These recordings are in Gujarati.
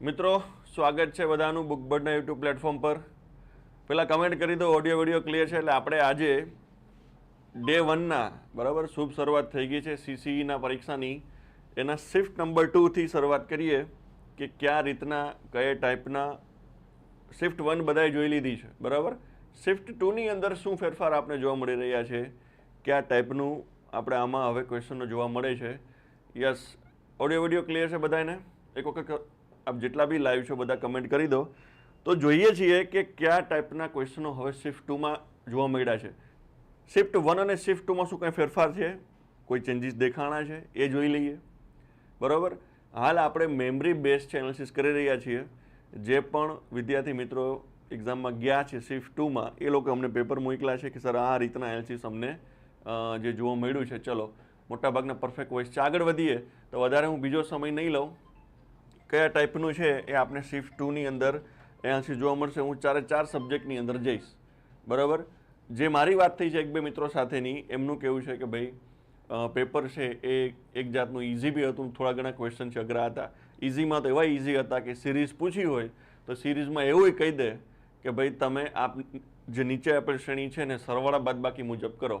મિત્રો, સ્વાગત છે બધાનું બુકબર્ડના યુટ્યુબ પ્લેટફોર્મ પર. પહેલાં કમેન્ટ કરી દો ઓડિયો વિડિયો ક્લિયર છે, એટલે આપણે આજે ડે વનના બરાબર, શુભ શરૂઆત થઈ ગઈ છે સીસીઈના પરીક્ષાની. એના શિફ્ટ નંબર ટુથી શરૂઆત કરીએ કે કયા રીતના, કયા ટાઈપના શિફ્ટ વન બધાએ જોઈ લીધી છે, બરાબર? શિફ્ટ ટુની અંદર શું ફેરફાર આપણે જોવા મળી રહ્યા છે? કયા ટાઈપનું આપણે આમાં હવે ક્વેશ્ચનો જોવા મળે છે? યસ ઓડિયો વિડિયો ક્લિયર છે બધાને? એક વખત આપ જેટલા બી લાઈવ છો, બધા કમેન્ટ કરી દો. તો જોઈએ છીએ કે કયા ટાઈપના ક્વેશ્ચનો હવે શિફ્ટ ટુમાં જોવા મળ્યા છે. શિફ્ટ વન અને શિફ્ટ ટુમાં શું કંઈ ફેરફાર છે? કોઈ ચેન્જીસ દેખાણા છે? એ જોઈ લઈએ. બરાબર? હાલ આપણે મેમરી બેઝ છે એનાલિસિસ કરી રહ્યા છીએ. જે પણ વિદ્યાર્થી મિત્રો એક્ઝામમાં ગયા છે શિફ્ટ ટુમાં એ લોકો અમને પેપર મોકલ્યા છે કે, સર, આ રીતના એનાલિસિસ અમને જે જોવા મળ્યું છે, ચલો, મોટાભાગના પરફેક્ટ વોઇસ છે. આગળ વધીએ, તો વધારે હું બીજો સમય નહીં લઉં. કયા ટાઈપનું છે એ આપણે શિફ્ટ ટુની અંદર અહીંયાથી જોવા મળશે. હું ચારે ચાર સબ્જેક્ટની અંદર જઈશ. બરાબર? જે મારી વાત થઈ છે એક બે મિત્રો સાથેની, એમનું કેવું છે કે ભાઈ પેપર છે એ એક જાતનું ઇઝી બી હતું. થોડા ઘણા ક્વેશ્ચન છે અઘરા હતા. ઇઝીમાં તો એવા ઇઝી હતા કે સિરીઝ પૂછી હોય, તો સિરીઝમાં એવું કહી દે કે ભાઈ, તમે આપ જે નીચે આપેલ શ્રેણી છે ને સરવાળા બાદબાકી મુજબ કરો.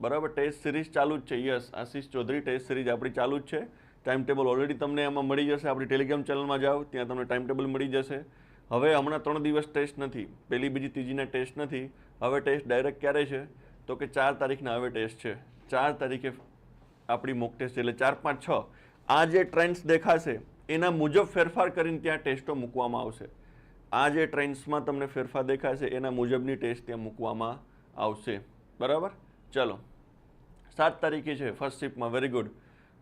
બરાબર? ટેસ્ટ સિરીઝ ચાલુ જ છે. Yes Ashish Chaudhary test series આપણી ચાલુ જ છે. ટાઈમ ટેબલ ઓલરેડી તમને એમાં મળી જશે. આપણી ટેલિગ્રામ ચેનલમાં જાઓ, ત્યાં તમને ટાઈમ ટેબલ મળી જશે. હવે હમણાં ત્રણ દિવસ ટેસ્ટ નથી. પહેલી, બીજી, ત્રીજીના ટેસ્ટ નથી. હવે ટેસ્ટ ડાયરેક્ટ ક્યારે છે? તો કે ચાર તારીખના હવે ટેસ્ટ છે. ચાર તારીખે આપણી મોક ટેસ્ટ એટલે ચાર, પાંચ, છ. આ જે ટ્રેન્ડ્સ દેખાશે, એના મુજબ ફેરફાર કરીને ત્યાં ટેસ્ટો મૂકવામાં આવશે. આ જે ટ્રેન્ડ્સમાં તમને ફેરફાર દેખાશે, એના મુજબની ટેસ્ટ ત્યાં મૂકવામાં આવશે. બરાબર? ચલો. સાત તારીખે છે ફર્સ્ટ શિફ્ટમાં વેરી ગુડ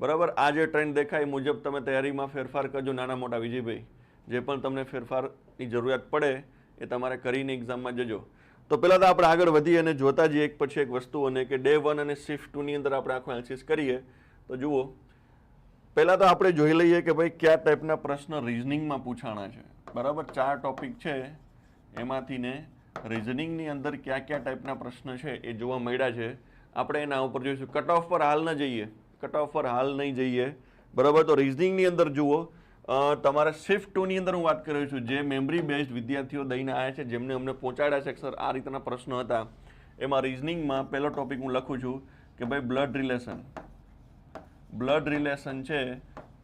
બરાબર? આ જે ટ્રેન્ડ દેખાય મુજબ તમે તૈયારીમાં ફેરફાર કરજો નાના મોટા વિજયભાઈ. જે પણ તમને ફેરફારની જરૂરિયાત પડે એ તમારે કરીને એક્ઝામમાં જજો. તો પહેલાં તો આપણે આગળ વધી અને જોતા જઈએ એક પછી એક વસ્તુઓને કે ડે વન અને શિફ્ટ ટુની અંદર આપણે આખું એનાલિસિસ કરીએ. તો જુઓ, પહેલાં તો આપણે જોઈ લઈએ કે ભાઈ કયા ટાઈપના પ્રશ્ન રિઝનિંગમાં પૂછાણા છે. બરાબર? ચાર ટોપિક છે. એમાંથી ને રિઝનિંગની અંદર કયા કયા ટાઈપના પ્રશ્ન છે એ જોવા મળ્યા છે. આપણે એના ઉપર જોઈશું. કટ ઓફ પર હાલ ન જઈએ. કટ ઓફ પર હાલ નહીં જઈએ. બરાબર? તો રિઝનિંગની અંદર જુઓ તમારા શિફ્ટ ટુની અંદર હું વાત કરી છું. જે મેમરી બેઝડ વિદ્યાર્થીઓ દઈને આવ્યા છે, જેમને અમને પહોંચાડ્યા છે સર આ રીતના પ્રશ્નો હતા. એમાં રિઝનિંગમાં પહેલો ટોપિક હું લખું છું કે ભાઈ બ્લડ રિલેશન બ્લડ રિલેશન છે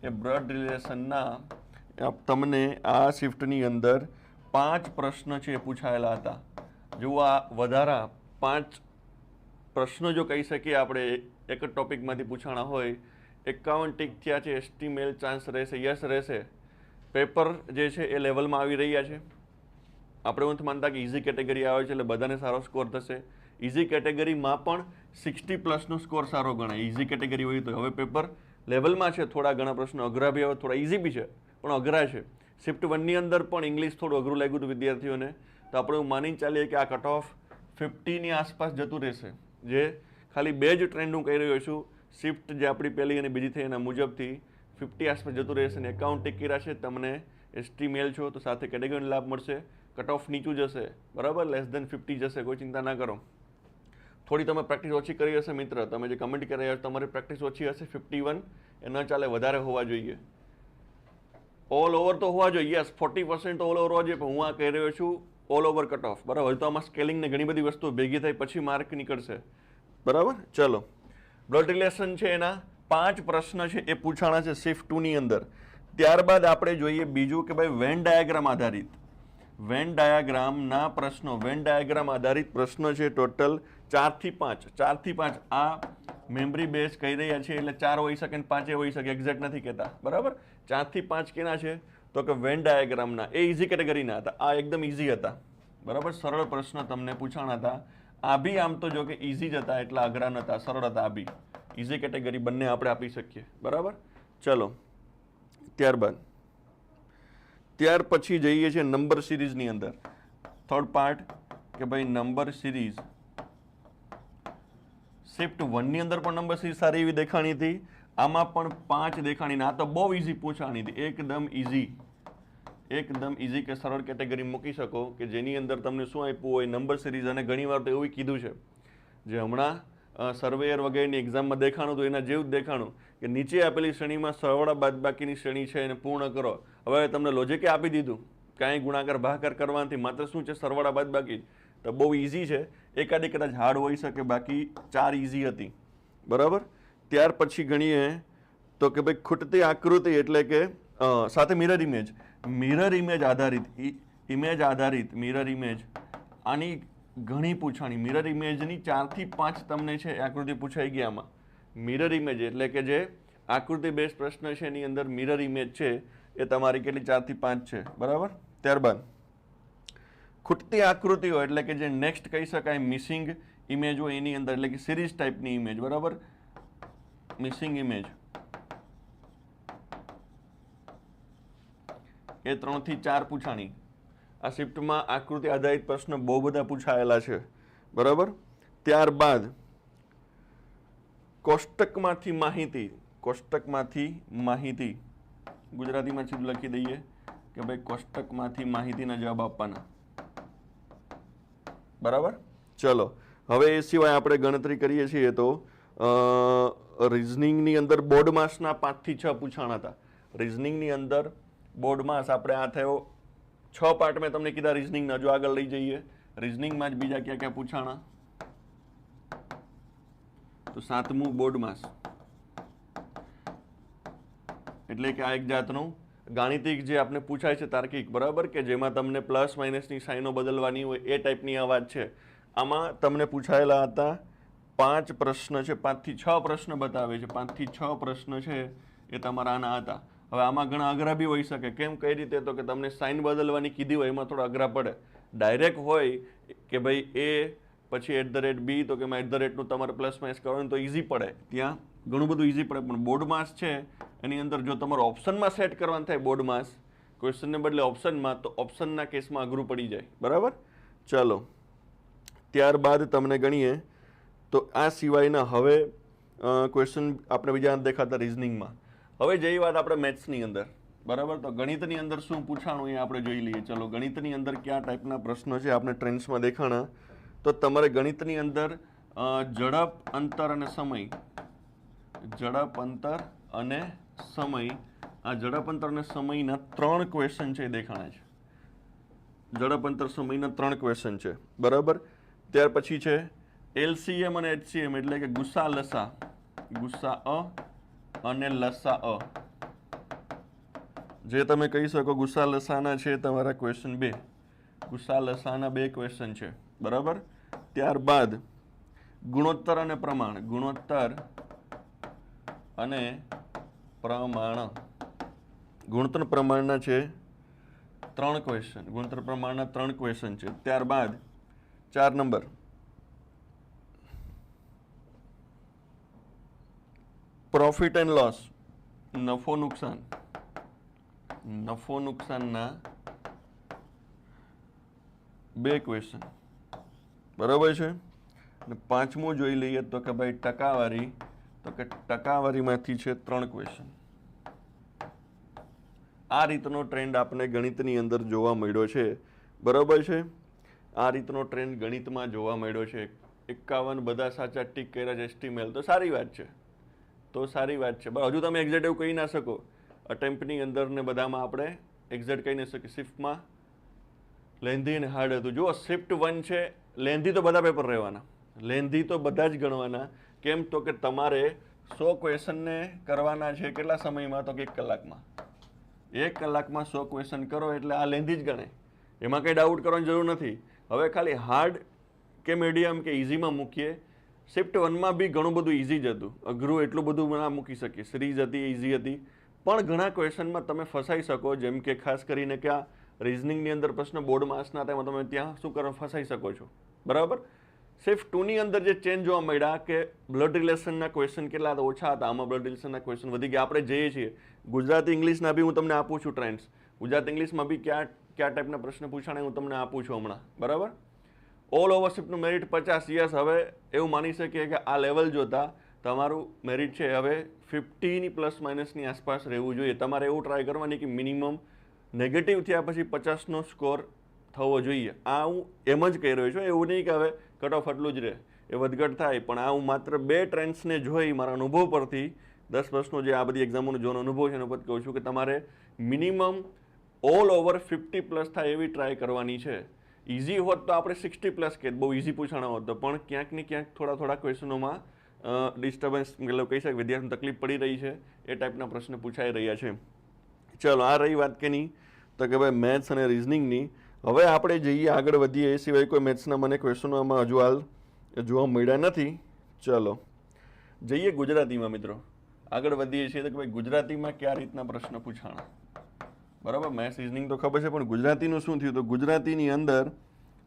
એ બ્લડ રિલેશનના તમને આ શિફ્ટની અંદર પાંચ પ્રશ્ન છે એ પૂછાયેલા હતા. જુઓ આ વધારા પાંચ પ્રશ્નો જો કહી શકીએ આપણે એક જ ટોપિકમાંથી પૂછાણા હોય, એકાવન ટીક થયા છે એસ્ટિમેલ ચાન્સ રહેશે, યસ રહેશે. પેપર જે છે એ લેવલમાં આવી રહ્યા છે. આપણે નથી માનતા કે ઇઝી કેટેગરી આવે છે એટલે બધાને સારો સ્કોર થશે. ઇઝી કેટેગરીમાં પણ સિક્સટી પ્લસનો સ્કોર સારો ગણાય. ઇઝી કેટેગરી હોય તો હવે પેપર લેવલમાં છે, થોડા ઘણા પ્રશ્નો અઘરા બી આવે, થોડા ઇઝી બી છે, પણ અઘરા છે. શિફ્ટ વનની અંદર પણ ઇંગ્લિશ થોડું અઘરું લાગ્યું હતું વિદ્યાર્થીઓને. તો આપણે એવું માની ચાલીએ કે આ કટ ઓફ ફિફ્ટીની આસપાસ જતું રહેશે. જે ખાલી બે જ ટ્રેન્ડ હું કહી રહ્યો છું. શિફ્ટ જે આપણી પહેલી અને બીજી થઈ એના મુજબથી ફિફ્ટી આસપાસ જતું રહેશે ને એકાઉન્ટ ટીકી રહેશે તમને એસટી મેલ છો તો સાથે કેટેગરીનો લાભ મળશે. કટ ઓફ નીચું જશે. બરાબર? લેસ દેન ફિફ્ટી જશે. કોઈ ચિંતા ના કરો. થોડી તમે પ્રેક્ટિસ ઓછી કરી હશે મિત્ર. તમે જે કમેન્ટ કરી રહ્યા તમારી પ્રેક્ટિસ ઓછી હશે. ફિફ્ટી વન એ ન ચાલે, વધારે હોવા જોઈએ. ઓલ ઓવર તો હોવા જોઈએ. Yes forty percent all over હોવા જોઈએ. પણ હું આ કહી રહ્યો છું ઓલ ઓવર કટ ઓફ બરાબર તો આમાં સ્કેલિંગ ને ઘણી બધી વસ્તુઓ ભેગી થઈ પછી માર્ક નીકળશે. બરાબર? ચલો. બ્લડ રિલેશન છે એના પાંચ પ્રશ્ન છે, એ પૂછાણા છે શિફ્ટ ટુની અંદર. ત્યારબાદ આપણે જોઈએ બીજું કે ભાઈ વેન ડાયાગ્રામ આધારિત. વેન ડાયાગ્રામના પ્રશ્નો. વેન ડાયાગ્રામ આધારિત પ્રશ્નો છે ટોટલ ચારથી પાંચ. ચારથી પાંચ. આ મેમરી બેઝ કહી રહ્યા છે, એટલે ચાર હોઈ શકે ને પાંચે હોઈ શકે. એક્ઝેક્ટ નથી કહેતા. બરાબર? ચારથી પાંચ કેના છે? તો કે વેન ડાયાગ્રામના એ ઇઝી કેટેગરીના હતા. આ એકદમ ઇઝી હતા. બરાબર? સરળ પ્રશ્ન તમને પૂછાણા હતા. આ બી આમ તો જો કે ઇઝી જ હતા, એટલા અઘરા નહોતા સરળ હતા આ ઇઝી કેટેગરી બંને આપણે આપી શકીએ. બરાબર? ચલો. ત્યારબાદ. ત્યાર પછી જઈએ છીએ નંબર સિરીઝની અંદર. થર્ડ પાર્ટ કે ભાઈ નંબર સિરીઝ શિફ્ટ વનની અંદર પણ નંબર સિરીઝ સારી એવી દેખાણી હતી. આમાં પણ પાંચ દેખાણી આ તો બહુ ઇઝી પૂછાણી હતી. એકદમ ઇઝી એકદમ ઇઝી કે સરળ કેટેગરી મૂકી શકો કે જેની અંદર તમને શું આપ્યું હોય નંબર સિરીઝ અને ઘણીવાર તો એવું કીધું છે. જે હમણાં સર્વેયર વગેરેની એક્ઝામમાં દેખાણું હતું, એના જેવું જ દેખાણું કે નીચે આપેલી શ્રેણીમાં સરવાળા બાદબાકીની શ્રેણી છે એને પૂર્ણ કરો. હવે તમને લોજિકે આપી દીધું. કાંઈ ગુણાકાર, ભાગાકાર કરવાથી માત્ર શું છે? સરવાળા બાદબાકી તો બહુ ઇઝી છે. એકાદી કદાચ હાર્ડ હોઈ શકે, બાકી ચાર ઇઝી હતી. બરાબર? ત્યાર પછી ગણીએ તો કે ભાઈ ખૂટતી આકૃતિ એટલે કે સાથે મિરર ઇમેજ મિરર ઇમેજ આધારિત ઇમેજ આધારિત મિરર ઇમેજ આની ઘણી પૂછાણી. મિરર ઇમેજની ચારથી પાંચ તમને છે આકૃતિ પૂછાઈ ગયામાં મિરર ઇમેજ એટલે કે જે આકૃતિ બેઝ પ્રશ્ન છે એની અંદર મિરર ઇમેજ છે એ તમારી કેટલી? ચારથી પાંચ છે. બરાબર? ત્યારબાદ, ખૂટતી આકૃતિઓ એટલે કે જે નેક્સ્ટ કહી શકાય મિસિંગ ઇમેજ હોય એની અંદર, એટલે કે સિરીઝ ટાઈપની ઇમેજ બરાબર? મિસિંગ ઇમેજ એ ત્રણથી ચાર પૂછાણી. આ શિફ્ટમાં આકૃતિ આધારિત પ્રશ્ન બહુ બધા પૂછાયેલા છે. બરાબર? ત્યારબાદ, કોષ્ટકમાંથી માહિતી કોષ્ટકમાંથી માહિતી. ગુજરાતીમાં સીધું લખી દઈએ કે ભાઈ કોષ્ટકમાંથી માહિતીના જવાબ આપવાના. બરાબર? ચલો, હવે એ સિવાય આપણે ગણતરી કરીએ છીએ તો રિઝનિંગની અંદર બોર્ડ માસના પાંચથી છ પૂછાણ હતા. રિઝનિંગની અંદર બોર્ડ માસ આપણે આ થયો. છ પાર્ટ મેં તમને કીધા રિઝનિંગના જો આગળ લઈ જઈએ. રિઝનિંગમાં જ બીજા ક્યાં ક્યાં પૂછાણા. તો સાતમું બોર્ડ માસ. એટલે કે આ એક જાતનું ગાણિતિક જે આપણે પૂછાય છે તાર્કિક, બરાબર? કે જેમાં તમને પ્લસ માઇનસની સાઈનો બદલવાની હોય એ ટાઈપની આ વાત છે. આમાં તમને પૂછાયેલા હતા, પાંચ પ્રશ્ન છે, પાંચથી છ પ્રશ્ન બતાવે છે. પાંચથી છ પ્રશ્ન છે એ તમારા આના હતા. હવે આમાં ઘણા અઘરા બી હોઈ શકે. કેમ કઈ રીતે તો કે તમને સાઇન બદલવાની કીધી હોય એમાં થોડા અઘરા પડે. ડાયરેક્ટ હોય કે ભાઈ એ પછી એટ ધ રેટ બી તો કે એટ ધ રેટનું તમારે પ્લસ માઇનસ કરવાનું તો ઇઝી પડે. ત્યાં ઘણું બધું ઇઝી પડે, પણ બોર્ડ માસ છે, એની અંદર જો તમારો ઓપ્શનમાં સેટ કરવાનું થાય બોર્ડ માસ ક્વેશ્ચનને બદલે ઓપ્શનમાં તો ઓપ્શનના કેસમાં અઘરું પડી જાય. બરાબર? ચાલો. ત્યારબાદ તમને ગણીએ, તો આ સિવાયના હવે ક્વેશ્ચન આપણે બીજા દેખાતા રિઝનિંગમાં હવે જેવી વાત આપણે મેથ્સની અંદર, બરાબર? તો ગણિતની અંદર શું પૂછાણું એ આપણે જોઈ લઈએ. ચલો, ગણિતની અંદર કયા ટાઈપના પ્રશ્નો છે? આપણે ટ્રેન્ડ્સમાં દેખાણા. તો તમારે ગણિતની અંદર ઝડપ, અંતર અને સમય. ઝડપ, અંતર અને સમય. આ ઝડપ, અંતર અને સમયના ત્રણ ક્વેશ્ચન છે એ દેખાણા છે. ઝડપ, અંતર, સમયના ત્રણ ક્વેશ્ચન છે. બરાબર? ત્યાર પછી છે, એલસીએમ અને એચસીએમ, એટલે કે ગુસ્સા લસા ગુસ્સા અ અને લસા અ. જે તમે કહી શકો ગુસ્સા લસાના છે તમારા ક્વેશ્ચન બે. ગુસા લસાના બે ક્વેશ્ચન છે. બરાબર? ત્યારબાદ ગુણોત્તર અને પ્રમાણ. ગુણોત્તર અને પ્રમાણ. ગુણોત્તર પ્રમાણના છે ત્રણ ક્વેશ્ચન ગુણોત્તર પ્રમાણના ત્રણ ક્વેશ્ચન છે. ત્યારબાદ ચાર નંબર પ્રોફિટ એન્ડ લોસ નફો નુકસાન. નફો નુકસાનના બે ક્વેશ્ચન બરાબર છે? અને પાંચમું જોઈ લઈએ તો કે ભાઈ ટકાવારી, તો કે ટકાવારીમાંથી છે ત્રણ ક્વેશ્ચન આ રીતનો ટ્રેન્ડ આપણે ગણિતની અંદર જોવા મળ્યો છે. બરાબર છે? આ રીતનો ટ્રેન્ડ ગણિતમાં જોવા મળ્યો છે. એકાવન બધા સાચા ટીક કર્યા છે એસ્ટીમેલ તો સારી વાત છે. તો સારી વાત છે. હજુ તમે એક્ઝેક્ટ એવું કહી ના શકો. અટેમ્પ્ટની અંદર ને બધામાં આપણે એક્ઝેક્ટ કહી ના શકીએ. શિફ્ટમાં લેન્ધી અને હાર્ડ હતું. જુઓ શિફ્ટ વન છે લેન્ધી તો બધા પેપર રહેવાના. લેન્ધી તો બધા જ ગણવાના. કેમ તો કે તમારે સો ક્વેશ્ચનને કરવાના છે કેટલા સમયમાં? તો કે એક કલાકમાં. એક કલાકમાં સો ક્વેશ્ચન કરો એટલે આ લેન્ધી જ ગણે એમાં કંઈ ડાઉટ કરવાની જરૂર નથી. હવે ખાલી હાર્ડ કે મીડિયમ કે ઇઝીમાં મૂકીએ. શિફ્ટ વનમાં બી ઘણું બધું ઇઝી જ હતું. અઘરું એટલું બધું ના મૂકી શકીએ. સિરીઝ હતી ઇઝી હતી. પણ ઘણા ક્વેશ્ચનમાં તમે ફસાઈ શકો, જેમ કે ખાસ કરીને કે આ રિઝનિંગની અંદર પ્રશ્ન બોર્ડ માર્ક્સના તેમાં તમે ત્યાં શું કરો, ફસાઈ શકો છો. બરાબર? શિફ્ટ ટુની અંદર જે ચેન્જ જોવા મળ્યા કે બ્લડ રિલેશનના ક્વેશ્ચન કેટલા હતા? ઓછા હતા. આમાં બ્લડ રિલેશનના ક્વેશ્ચન વધી ગયા. આપણે જઈએ છીએ. ગુજરાતી ઇંગ્લિશના બી હું તમને આપું છું ટ્રેન્ડ્સ ગુજરાત ઇંગ્લિશમાં બી કયા કયા ટાઈપના પ્રશ્ન પૂછાણે હું તમને આપું છું હમણાં. બરાબર? ઓલ ઓવર શિફ્ટનું મેરિટ પચાસ યસ હવે એવું માની શકીએ કે આ લેવલ જોતા તમારું મેરિટ છે હવે ફિફ્ટીની પ્લસ માઇનસની આસપાસ રહેવું જોઈએ. તમારે એવું ટ્રાય કરવાની કે મિનિમમ નેગેટિવ થયા પછી પચાસનો સ્કોર થવો જોઈએ. આ હું એમ જ કહી રહ્યો છું. એવું નહીં કે હવે કટ ઓફ એટલું જ રહે. એ વધઘટ થાય. પણ આ હું માત્ર બે ટ્રેન્ડ્સને જોઈ મારા અનુભવ પરથી દસ વર્ષનો જે આ બધી એક્ઝામોનો જોનો અનુભવ છે એના પર કહું છું કે તમારે minimum all over fifty plus થાય એવી ટ્રાય કરવાની છે. ઇઝી હોત તો આપણે સિક્સટી પ્લસ કે બહુ ઇઝી પૂછાણો હોત તો. પણ ક્યાંક ને ક્યાંક થોડા થોડા ક્વેશ્ચનોમાં ડિસ્ટર્બન્સ મતલબ કહી શકાય વિદ્યાર્થીને તકલીફ પડી રહી છે, એ ટાઈપના પ્રશ્ન પૂછાઈ રહ્યા છે. ચલો, આ રહી વાત કે નહીં તો કે ભાઈ મેથ્સ અને રિઝનિંગની હવે આપણે જઈએ આગળ વધીએ, એ સિવાય કોઈ મેથ્સના મને ક્વેશ્ચનોમાં હજુ હાલ જોવા મળ્યા નથી. ચલો, જઈએ ગુજરાતીમાં મિત્રો. આગળ વધીએ છીએ તો કે ભાઈ ગુજરાતીમાં કયા રીતના પ્રશ્ન પૂછાણા? બરાબર? મેથ્સ રિઝનિંગ તો ખબર છે, પણ ગુજરાતીનું શું થયું? તો ગુજરાતીની અંદર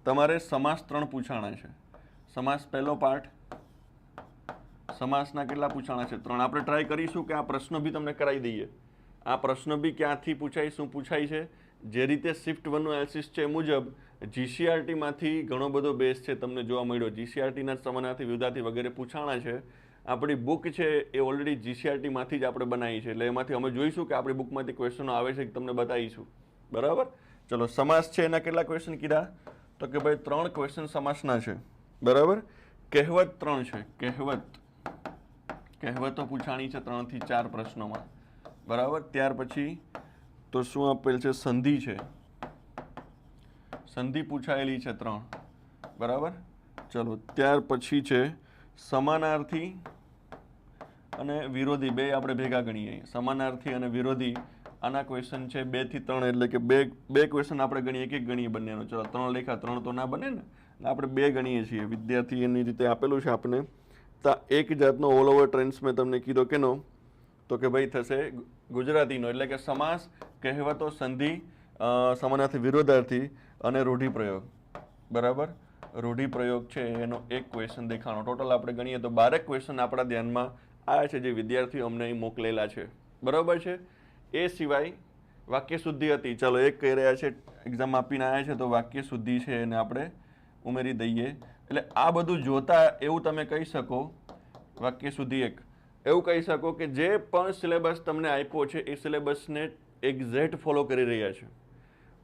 તમારે સમાસ ત્રણ પૂછાણા છે. સમાસ પહેલો પાઠ સમાસના કેટલા પૂછાણા છે? ત્રણ. આપણે ટ્રાય કરીશું કે આ પ્રશ્નો બી તમને કરાવી દઈએ. આ પ્રશ્નો બી ક્યાંથી પૂછાય, શું પૂછાય છે? જે રીતે શિફ્ટ વનનું એલસીસ છે મુજબ જીસીઆરટીમાંથી ઘણો બધો બેઝ છે તમને જોવા મળ્યો. જીસીઆરટીના સમાનાથી વિરોધાર્થી વગેરે પૂછાણા છે. આપણી બુક છે એ ઓલરેડી જીસીઆરટીમાંથી જ આપણે બનાવી છે. એટલે એમાંથી અમે જોઈશું કે આપણી બુકમાંથી ક્વેશ્ચનો આવે છે કે તમને બતાવીશું. બરાબર? ચલો, સમાસ છે એના કેટલા ક્વેશ્ચન કીધા? તો કે ભાઈ ત્રણ ક્વેશ્ચન સમાસના છે. બરાબર? કહેવત ત્રણ છે. કહેવત. કહેવતો પૂછાણી છે ત્રણથી ચાર પ્રશ્નોમાં. બરાબર? ત્યાર પછી તો શું આપેલ છે? સંધિ છે. સંધિ પૂછાયેલી છે ત્રણ. બરાબર? ચલો, ત્યાર પછી છે સમાનાર્થી અને વિરોધી, બે આપણે ભેગા ગણીએ સમાનાર્થી અને વિરોધી, આના ક્વેશ્ચન છે બેથી ત્રણ, એટલે કે બે બે ક્વેશ્ચન આપણે ગણીએ એક ગણીએ બંનેનો. ચલો, ત્રણ લેખા, ત્રણ તો ના બને ને? આપણે બે ગણીએ છીએ. વિદ્યાર્થી એની રીતે આપેલું છે આપણે તો એક જાતનો ઓલ ઓવર ટ્રેન્ડ્સ મેં તમને કીધો કેનો? તો કે ભાઈ થશે ગુજરાતીનો, એટલે કે સમાસ કહેવતો સંધિ સમાનાર્થી, વિરોધાર્થી અને રૂઢિપ્રયોગ. બરાબર? રૂઢિપ્રયોગ છે, એનો એક ક્વેશ્ચન દેખાણો. ટોટલ આપણે ગણીએ તો બારેક ક્વેશ્ચન આપણા ધ્યાનમાં આવ્યા છે, જે વિદ્યાર્થીઓ અમને અહીં મોકલેલા છે. બરાબર છે? એ સિવાય વાક્ય શુદ્ધિ હતી. ચાલો, એક કહી રહ્યા છે એક્ઝામ આપીને આવ્યા છે, તો વાક્ય શુદ્ધિ છે એને આપણે ઉમેરી દઈએ. એટલે આ બધું જોતા એવું તમે કહી શકો, વાક્ય સુધી એક. એવું કહી શકો કે જે પણ સિલેબસ તમને આપ્યો છે, એ સિલેબસને એક્ઝેક્ટ ફોલો કરી રહ્યા છે.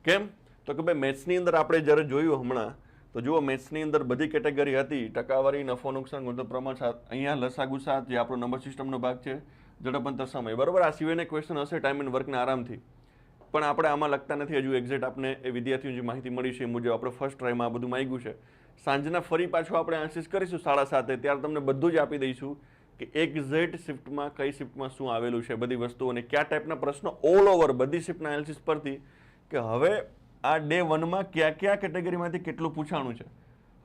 કેમ? તો કે ભાઈ મેથ્સની અંદર આપણે જ્યારે જોયું હમણાં તો જુઓ, મેથ્સની અંદર બધી કેટેગરી હતી. ટકાવારી, નફો, નુકસાન ગુણોત્તર પ્રમાણ સાત. અહીંયા લસા ગુસા જે આપણો નંબર સિસ્ટમનો ભાગ છે ઝડપંતર સમય બરાબર, આ સિવાયને ક્વેશ્ચન હશે ટાઈમ એન્ડ વર્કના આરામથી. પણ આપણે આમાં લખતા નથી હજુ એક્ઝેક્ટ આપને એ વિદ્યાર્થીઓની જે માહિતી મળી છે, એ મુજબ આપણે ફર્સ્ટ ટ્રાયમાં આ બધું માગ્યું છે. સાંજના ફરી પાછું આપણે આન્સિસ કરીશું સાડા સાતે. ત્યારે તમને બધું જ આપી દઈશું કે એક્ઝેક્ટ શિફ્ટમાં કઈ શિફ્ટમાં શું આવેલું છે, બધી વસ્તુઓ અને કયા ટાઈપના પ્રશ્નો ઓલ ઓવર બધી શિફ્ટના એનાલિસિસ પરથી કે હવે આ ડે વનમાં કયા કયા કેટેગરીમાંથી કેટલું પૂછાણું છે?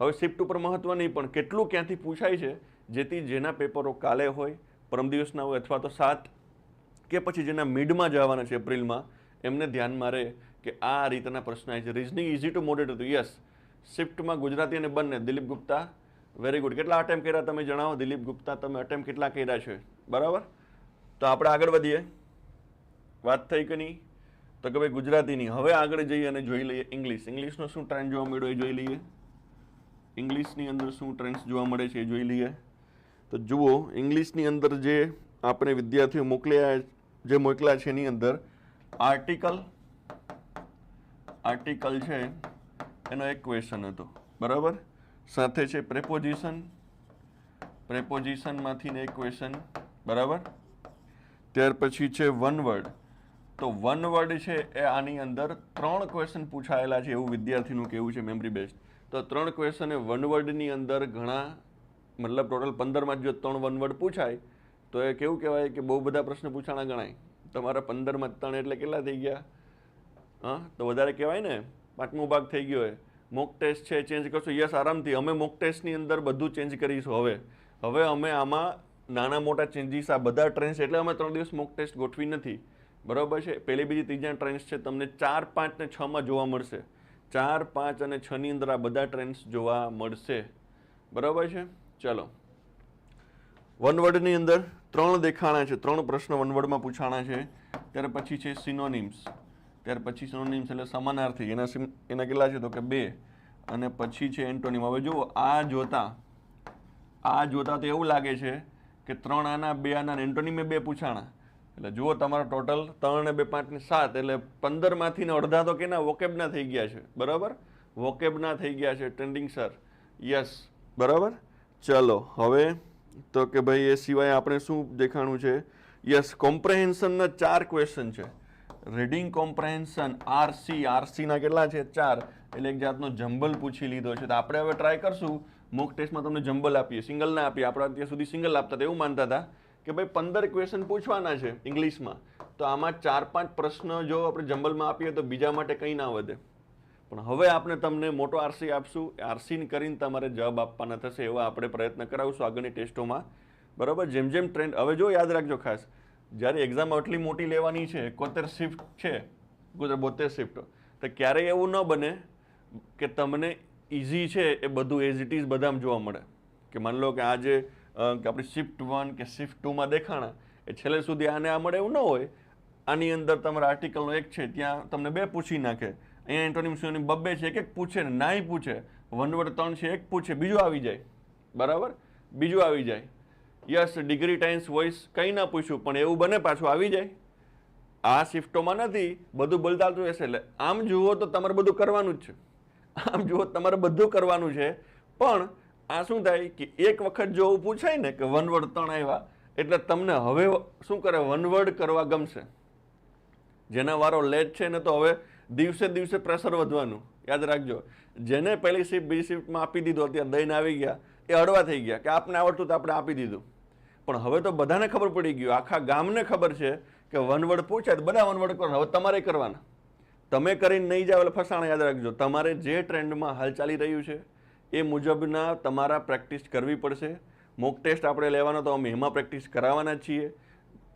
હવે શિફ્ટ ઉપર મહત્વ નહીં, પણ કેટલું ક્યાંથી પૂછાય છે? જેથી જેના પેપરો કાલે હોય, પરમ દિવસના હોય, અથવા તો સાત કે પછી જેના મિડમાં જવાના છે એપ્રિલમાં, એમને ધ્યાનમાં રહે કે આ રીતના પ્રશ્ન આવે છે. રિઝનિંગ ઇઝી ટુ મોડેટ હતું. યસ શિફ્ટમાં ગુજરાતી અને બંને, દિલીપ ગુપ્તા વેરી ગુડ કેટલા અટેમ્પ કર્યા તમે જણાવો? દિલીપ ગુપ્તા, તમે અટેમ્પ કેટલા કર્યા છે? બરાબર? તો આપણે આગળ વધીએ. વાત થઈ કે નહીં? તો કે ભાઈ ગુજરાતીની હવે આગળ જઈએ અને જોઈ લઈએ ઇંગ્લિશ ઇંગ્લિશનો શું ટ્રેન્ડ જોવા મળ્યો એ જોઈ લઈએ. ઇંગ્લિશની અંદર શું ટ્રેન્ડ્સ જોવા મળે છે એ જોઈ લઈએ. તો જુઓ ઇંગ્લિશની અંદર જે આપણે વિદ્યાર્થીઓ મોકલ્યા જે મોકલ્યા છે એની અંદર આર્ટિકલ આર્ટિકલ છે એનો એક ક્વેશ્ચન હતો. બરાબર? સાથે છે પ્રેપોઝિશન પ્રેપોઝિશનમાંથીને એક ક્વેશ્ચન બરાબર? ત્યાર પછી છે વન વર્ડ તો વન વર્ડ છે એ આની અંદર ત્રણ ક્વેશ્ચન પૂછાયેલા છે એવું વિદ્યાર્થીનું કહેવું છે મેમરી બેસ્ટ તો ત્રણ ક્વેશ્ચન એ વન વર્ડની અંદર ઘણા, મતલબ ટોટલ પંદરમાં જો ત્રણ વન વર્ડ પૂછાય, તો એ કેવું કહેવાય કે બહુ બધા પ્રશ્ન પૂછાણા ગણાય. તમારા પંદરમાં ત્રણ એટલે કેટલા થઈ ગયા? હા, તો વધારે કહેવાય ને, પાંચમો ભાગ થઈ ગયો હોય મોક ટેસ્ટ છે ચેન્જ કરશો યસ આરામથી. અમે મોક ટેસ્ટની અંદર બધું ચેન્જ કરીશું હવે. હવે અમે આમાં નાના મોટા ચેન્જીસ આ બધા ટ્રેન્સ એટલે અમે ત્રણ દિવસ મોક ટેસ્ટ ગોઠવી નથી. બરાબર છે? પહેલી બીજી ત્રીજા ટ્રેન્સ છે, તમને ચાર, પાંચ ને છમાં જોવા મળશે. ચાર, પાંચ અને છની અંદર આ બધા ટ્રેન્ડ્સ જોવા મળશે. બરાબર છે? ચલો. વનવર્ડની અંદર ત્રણ દેખાણા છે, ત્રણ પ્રશ્ન વનવર્ડમાં પૂછાણા છે. ત્યાર પછી છે સિનોનિમ્સ ત્યાર પછી સિનોનિમ્સ એટલે સમાનાર્થી. એના એના કેટલા છે? તો કે બે. અને પછી છે એન્ટોનિમ હવે જુઓ, આ જોતા આ જોતા તો એવું લાગે છે કે ત્રણ આના, બે આના એન્ટોનિમે બે પૂછાણા. એટલે જુઓ તમારો ટોટલ ત્રણ ને બે પાંચ ને સાત, એટલે પંદરમાંથી ને અડધા તો કેના વોકેબના થઈ ગયા છે. બરાબર? વોકેબના થઈ ગયા છે ટ્રેન્ડિંગ સર યસ બરાબર? ચલો, હવે તો કે ભાઈ એ સિવાય આપણે શું દેખાણું છે? યસ કોમ્પ્રેહેન્શનના ચાર ક્વેશ્ચન છે. રીડિંગ કોમ્પ્રેહેન્શન આરસી આરસીના કેટલા છે? ચાર. એટલે એક જાતનો જમ્બલ પૂછી લીધો છે. તો આપણે હવે ટ્રાય કરશું. મોક ટેસ્ટમાં તમને જમ્બલ આપીએ, સિંગલ ના આપીએ. આપણે અત્યાર સુધી સિંગલ આપતા હતા, એવું માનતા હતા. કે ભાઈ પંદર ક્વેશ્ચન પૂછવાના છે ઇંગ્લિશમાં તો આમાં ચાર પાંચ પ્રશ્ન જો આપણે જંબલમાં આપીએ તો બીજા માટે કંઈ ના વધે. પણ હવે આપણે તમને મોટો આરસી આપશું. આરસીને કરીને તમારે જવાબ આપવાના થશે એવા આપણે પ્રયત્ન કરાવશું આગળની ટેસ્ટોમાં. બરાબર? જેમ જેમ ટ્રેન્ડ હવે જો યાદ રાખજો ખાસ, જ્યારે એક્ઝામ આટલી મોટી લેવાની છે, એકોતેર શિફ્ટ છે ગુજરાત બોતેર શિફ્ટ તો ક્યારેય એવું ન બને કે તમને ઇઝી છે એ બધું એઝ ઇટ ઇઝ બધામાં જોવા મળે. કે માની લો કે આજે આપણી શિફ્ટ વન કે શિફ્ટ ટુમાં દેખાણા, એ છેલ્લે સુધી આને આ મળે એવું ન હોય. આની અંદર તમારા આર્ટિકલનો એક છે, ત્યાં તમને બે પૂછી નાખે. અહીંયા એન્ટોનિમ બબ્બે છે, એક એક પૂછે ને નાય પૂછે. વનવર્ડ ત્રણ છે, એક પૂછે, બીજું આવી જાય. બરાબર? બીજું આવી જાય. યસ ડિગ્રી ટાઈમ્સ વોઇસ કંઈ ના પૂછ્યું, પણ એવું બને પાછું આવી જાય. આ શિફ્ટોમાં નથી, બધું બદલાતું હશે એટલે આમ જુઓ તો તમારે બધું કરવાનું જ છે. આમ જુઓ તમારે બધું કરવાનું છે. પણ આ શું થાય કે એક વખત જો એવું પૂછાય ને કે વનવડ ત્રણ આવ્યા એટલે તમને હવે શું કરે વનવડ કરવા ગમશે. જેના વારો લેટ છે ને તો હવે દિવસે દિવસે પ્રેશર વધવાનું. યાદ રાખજો. જેને પહેલી શિફ્ટ બીજી શિફ્ટમાં આપી દીધો અત્યારે દઈને આવી ગયા, એ અડવા થઈ ગયા કે આપને આવડતું તો આપણે આપી દીધું. પણ હવે તો બધાને ખબર પડી ગયું. આખા ગામને ખબર છે કે વનવડ પૂછાય તો બધા વનવડ કરો. હવે તમારે કરવાના. તમે કરીને નહીં જાવ એટલે ફસાણા, યાદ રાખજો. તમારે જે ટ્રેન્ડમાં હાલ ચાલી રહ્યું છે એ મુજબના તમારા પ્રેક્ટિસ કરવી પડશે. મોક ટેસ્ટ આપણે લેવાનો તો અમે એમાં પ્રેક્ટિસ કરાવવાના છીએ.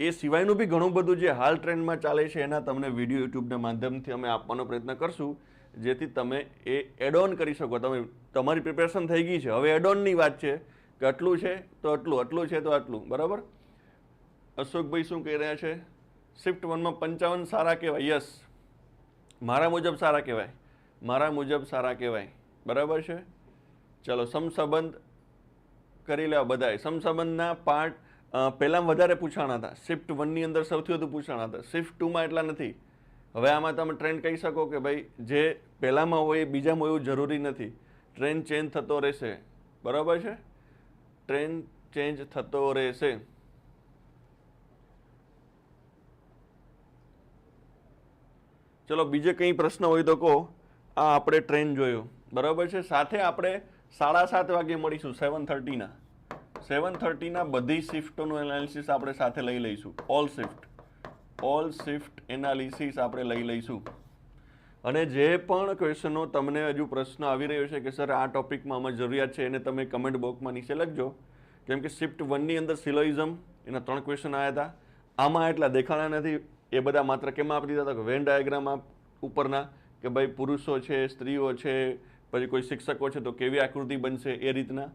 એ સિવાયનું બી ઘણું બધું જે હાલ ટ્રેન્ડમાં ચાલે છે, એના તમને વીડિયો યુટ્યુબના માધ્યમથી અમે આપવાનો પ્રયત્ન કરશું. જેથી તમે એ એડ ઓન કરી શકો. તમે, તમારી પ્રિપેરેશન થઈ ગઈ છે. હવે એડ ઓનની વાત છે કે આટલું છે તો આટલું આટલું છે તો આટલું. બરાબર? અશોકભાઈ શું કહી રહ્યા છે? શિફ્ટ વનમાં પંચાવન સારા કહેવાય. યસ મારા મુજબ સારા કહેવાય. મારા મુજબ સારા કહેવાય. બરાબર છે? ચલો, સમસંબંધ કરી લેવા બધાએ. સમસંબંધના પાર્ટ પહેલાં વધારે પૂછાણા હતા. શિફ્ટ વનની અંદર સૌથી વધુ પૂછાણા હતા. શિફ્ટ ટુમાં એટલા નથી. હવે આમાં તમે ટ્રેન્ડ કહી શકો કે ભાઈ, જે પહેલાંમાં હોય એ બીજામાં એવું જરૂરી નથી. ટ્રેન્ડ ચેન્જ થતો રહેશે. બરાબર છે? ટ્રેન્ડ ચેન્જ થતો રહેશે. ચલો, બીજે કંઈ પ્રશ્ન હોય તો કહો. આ આપણે ટ્રેન જોયો. બરાબર છે? સાથે આપણે સાડા સાત વાગે મળીશું સેવન થર્ટીના સેવન થર્ટીના બધી શિફ્ટોનું એનાલિસિસ આપણે સાથે લઈ લઈશું. All shift all shift analysis આપણે લઈ લઈશું. અને જે પણ ક્વેશ્ચનો તમને હજુ પ્રશ્ન આવી રહ્યો છે કે, સર, આ ટોપિકમાં આમાં જરૂરિયાત છે, એને તમે કમેન્ટ બોક્સમાં નીચે લખજો. કેમ કે શિફ્ટ વનની અંદર સિલોઇઝમ એના ત્રણ ક્વેશ્ચન આવ્યા હતા. આમાં એટલા દેખાણા નથી. એ બધા માત્ર કેમ આપી દીધા હતા? વેન ડાયાગ્રામ ઉપરના, કે ભાઈ પુરુષો છે, સ્ત્રીઓ છે પછી કોઈ શિક્ષકો છે તો કેવી આકૃતિ બનશે એ રીતના.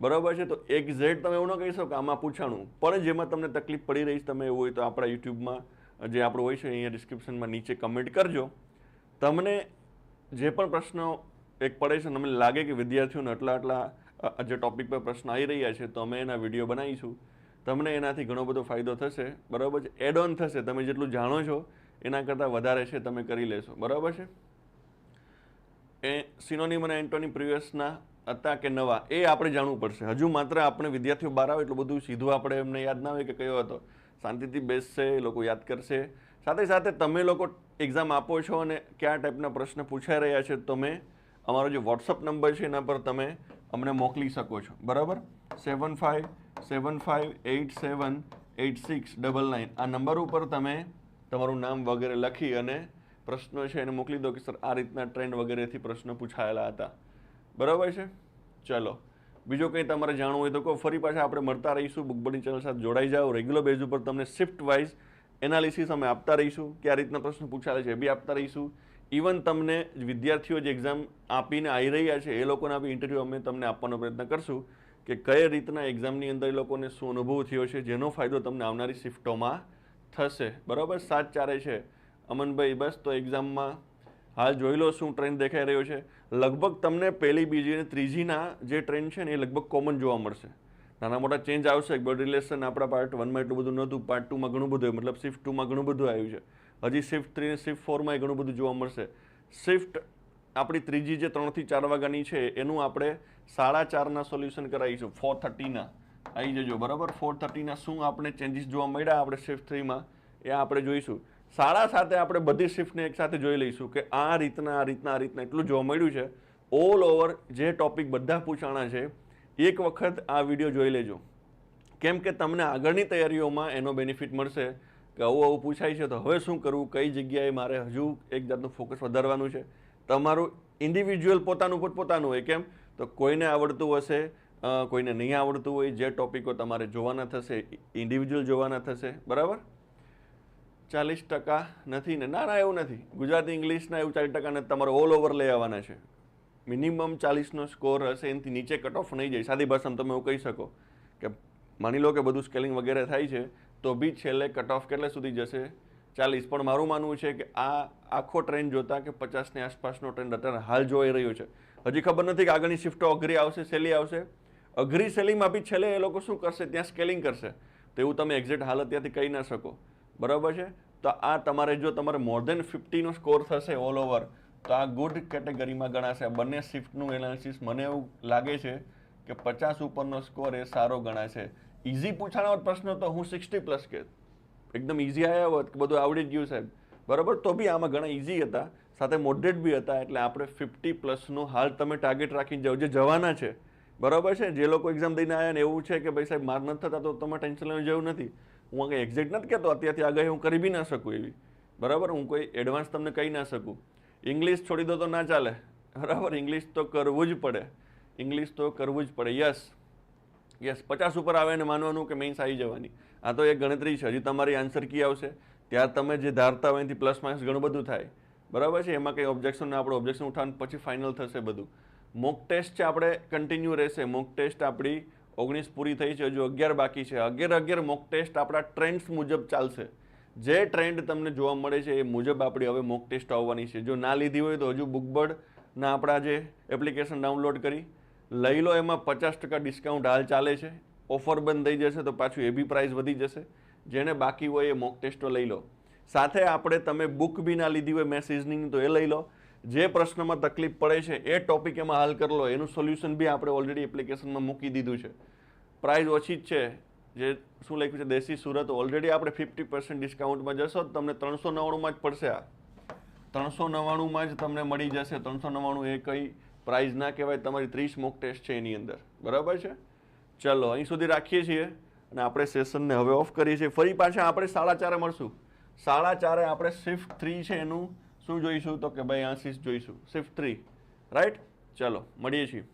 બરાબર છે? તો એક્ઝેક્ટ તમે એવું ન કહી શકો કે આમાં પૂછાણું. પણ જેમાં તમને તકલીફ પડી રહી છે, તમે એવું હોય તો આપણા યુટ્યુબમાં, જે આપણું હોય છે, અહીંયા ડિસ્ક્રિપ્શનમાં નીચે કમેન્ટ કરજો. તમને જે પણ પ્રશ્નો એક પડે છે તમને લાગે કે વિદ્યાર્થીઓને આટલા આટલા જે ટોપિક પર પ્રશ્ન આવી રહ્યા છે, તો અમે એના વીડિયો બનાવીશું. તમને એનાથી ઘણો બધો ફાયદો થશે. બરાબર છે? એડ ઓન થશે. તમે જેટલું જાણો છો, એના કરતાં વધારે છે, તમે કરી લેશો. બરાબર છે? સિનોનિમ અને એન્ટોની પ્રિવિયસના હતા કે નવા, એ આપણે જાણવું પડશે. હજુ માત્ર આપણે વિદ્યાર્થીઓ બહાર આવે એટલું બધું સીધું આપણે એમને યાદ ના હોય કે કયો હતો. શાંતિથી બેસશે, એ લોકો યાદ કરશે. સાથે સાથે તમે લોકો એક્ઝામ આપો છો અને કયા ટાઈપના પ્રશ્ન પૂછાઈ રહ્યા છે તમે, અમારો જે વોટ્સઅપ નંબર છે એના પર તમે અમને મોકલી શકો છો. બરાબર? Seven five seven five eight seven eight six double nine આ નંબર ઉપર તમે તમારું નામ વગેરે લખી અને પ્રશ્નો છે, એને મોકલી દો કે, સર, આ રીતના ટ્રેન્ડ વગેરેથી પ્રશ્ન પૂછાયેલા હતા. બરાબર છે? ચલો. બીજો કંઈ તમારે જાણવું હોય તો કહો. ફરી પાછા આપણે મળતા રહીશું. બુકબડી ચેનલ સાથે જોડાઈ જાઓ. રેગ્યુલર બેઝ ઉપર તમને શિફ્ટ વાઇઝ એનાલિસિસ અમે આપતા રહીશું. કે આ રીતના પ્રશ્ન પૂછાયેલા છે એ બી આપતા રહીશું. ઇવન તમને વિદ્યાર્થીઓ જે એક્ઝામ આપીને આવી રહ્યા છે, એ લોકોના બી ઇન્ટરવ્યૂ અમે તમને આપવાનો પ્રયત્ન કરશું કે કઈ રીતના એક્ઝામની અંદર એ લોકોને શું અનુભવ થયો છે, જેનો ફાયદો તમને આવનારી શિફ્ટોમાં થશે. બરાબર? સાત ચારે છે. અમનભાઈ, બસ તો એક્ઝામમાં હાલ જોઈ લો શું ટ્રેન્ડ દેખાઈ રહ્યો છે. લગભગ તમને પહેલી બીજી અને ત્રીજીના જે ટ્રેન્ડ છે ને એ લગભગ કોમન જોવા મળશે. નાના મોટા ચેન્જ આવશે બ્લડ રિલેશન આપણા પાર્ટ વનમાં એટલું બધું નહોતું પાર્ટ ટુમાં ઘણું બધું મતલબ શિફ્ટ ટુમાં ઘણું બધું આવ્યું છે. હજી શિફ્ટ થ્રી શિફ્ટ ફોરમાં ઘણું બધું જોવા મળશે. શિફ્ટ આપણી ત્રીજી જે ત્રણથી ચાર વાગ્યાની છે, એનું આપણે સાડા ચારના સોલ્યુશન કરાવીશું ફોર થર્ટીના આવી જજો, બરાબર? ફોર થર્ટીના શું આપણે ચેન્જીસ જોવા મળ્યા આપણે શિફ્ટ થ્રીમાં એ આપણે જોઈશું. શાળા સાથે આપણે બધી શિફ્ટને એકસાથે જોઈ લઈશું કે આ રીતના આ રીતના આ રીતના એટલું જોવા મળ્યું છે. ઓલ ઓવર જે ટોપિક બધા પૂછાણા છે, એક વખત આ વીડિયો જોઈ લેજો. કેમ કે તમને આગળની તૈયારીઓમાં એનો બેનિફિટ મળશે કે આવું આવું પૂછાય છે. તો હવે શું કરવું? કઈ જગ્યાએ મારે હજુ એક જાતનું ફોકસ વધારવાનું છે? તમારું ઇન્ડિવિજ્યુઅલ પોતાનું પોતપોતાનું હોય કેમ? તો કોઈને આવડતું હશે કોઈને નહીં આવડતું હોય, જે ટોપિકો તમારે જોવાના થશે ઇન્ડિવિજ્યુઅલ જોવાના થશે. બરાબર? ચાલીસ ટકા નથી ને ના ના, એવું નથી. ગુજરાતી, ઇંગ્લિશના એવું ચાલીસ ટકા નથી તમારે ઓલ ઓવર લઈ આવવાના છે. મિનિમમ ચાલીસનો સ્કોર હશે, એનાથી નીચે કટ ઓફ નહીં જાય. સાદી ભાષામાં તમે એવું કહી શકો કે માની લો કે બધું સ્કેલિંગ વગેરે થાય છે, તો બી છેલ્લે કટ ઓફ કેટલે સુધી જશે? ચાલીસ. પણ મારું માનવું છે કે આ આખો ટ્રેન્ડ જોતા કે પચાસની આસપાસનો ટ્રેન્ડ અત્યારે હાલ જોઈ રહ્યો છે. હજી ખબર નથી કે આગળની શિફ્ટો અઘરી આવશે સેલી આવશે. અઘરી સેલિંગમાં બી છેલ્લે એ લોકો શું કરશે? ત્યાં સ્કેલિંગ કરશે. તો એવું તમે એક્ઝેક્ટ હાલ અત્યારથી કહી ના શકો. બરાબર છે? તો આ તમારે જો તમારે મોર દેન ફિફ્ટીનો સ્કોર થશે ઓલ ઓવર તો આ ગુડ કેટેગરીમાં ગણાશે. બંને શિફ્ટનું એનાલિસિસ મને એવું લાગે છે કે પચાસ ઉપરનો સ્કોર એ સારો ગણાશે. ઇઝી પૂછાણો પ્રશ્ન તો હું સિક્સટી પ્લસ કે એકદમ ઇઝી આવ્યા હોત કે બધું આવડી જ ગયું સાહેબ. બરાબર? તો બી આમાં ઘણા ઇઝી હતા. સાથે મોડરેટ બી હતા, એટલે આપણે ફિફ્ટી પ્લસનું હાલ તમે ટાર્ગેટ રાખીને જાઓ. જે જવાના છે. બરાબર છે? જે લોકો એક્ઝામ દઈને આવ્યા ને એવું છે કે ભાઈ સાહેબ, માર નથી થતા તો તમે ટેન્શન લેવાની જરૂર નથી. હું કંઈ એક્ઝેક્ટ નથી કહેતો, અત્યારથી આગળ હું કરી બી ના શકું એવી. બરાબર? હું કોઈ એડવાન્સ તમને કહી ના શકું. ઇંગ્લિશ છોડી દો તો ના ચાલે. બરાબર? ઇંગ્લિશ તો કરવું જ પડે. ઇંગ્લિશ તો કરવું જ પડે. યસ યસ પચાસ ઉપર આવે ને માનવાનું કે મેઇન્સ આવી જવાની. આ તો એક ગણતરી છે. હજી તમારી આન્સર કી આવશે? ત્યાર તમે જે ધારતા હોય એથી પ્લસ માઇનસ ઘણું બધું થાય. બરાબર છે? એમાં કંઈ ઓબ્જેક્શન ના આપણે ઓબ્જેક્શન ઉઠાવીને પછી ફાઇનલ થશે બધું. મોક ટેસ્ટ છે આપણે કન્ટિન્યુ રહેશે. મોક ટેસ્ટ આપણી ઓગણીસ પૂરી થઈ છે, હજુ અગિયાર બાકી છે. અગિયાર અગિયાર મોક ટેસ્ટ આપણા ટ્રેન્ડ્સ મુજબ ચાલશે. જે ટ્રેન્ડ તમને જોવા મળે છે એ મુજબ આપણી હવે મોક ટેસ્ટ આવવાની છે. જો ના લીધી હોય તો હજુ બુકબર્ડના આપણા જે એપ્લિકેશન ડાઉનલોડ કરી, લઈ લો, એમાં પચાસ ટકા ડિસ્કાઉન્ટ હાલ ચાલે છે. ઓફર બંધ થઈ જશે તો પાછું એ બી પ્રાઇસ વધી જશે. જેને બાકી હોય એ મોક ટેસ્ટો લઈ લો. સાથે આપણે તમે બુક બી ના લીધી હોય મેં સિઝનિંગ તો એ લઈ લો. જે પ્રશ્નમાં તકલીફ પડે છે એ ટોપિક એમાં હાલ કરી લો. એનું સોલ્યુશન બી આપણે ઓલરેડી એપ્લિકેશનમાં મૂકી દીધું છે. પ્રાઇસ ઓછી જ છે. જે શું લખ્યું છે? દેશી સુરત. ઓલરેડી આપણે ફિફ્ટી પર્સન્ટ ડિસ્કાઉન્ટમાં જશો તમને ત્રણસો નવ્વાણુંમાં જ પડશે આ. ત્રણસો નવ્વાણુંમાં જ તમને મળી જશે. ત્રણસો નવ્વાણું એ કઈ પ્રાઇઝ ના કહેવાય. તમારી ત્રીસ મોક ટેસ્ટ છે એની અંદર. બરાબર છે? ચલો, અહીં સુધી રાખીએ છીએ અને આપણે સેશનને હવે ઓફ કરીએ છીએ. ફરી પાછા આપણે સાડા ચારે મળશું. સાડા ચારે આપણે શિફ્ટ થ્રી છે એનું શું જોઈશું તો કે ભાઈ આ જોઈશું. શિફ્ટ થ્રી રાઈટ ચલો મળીએ છીએ.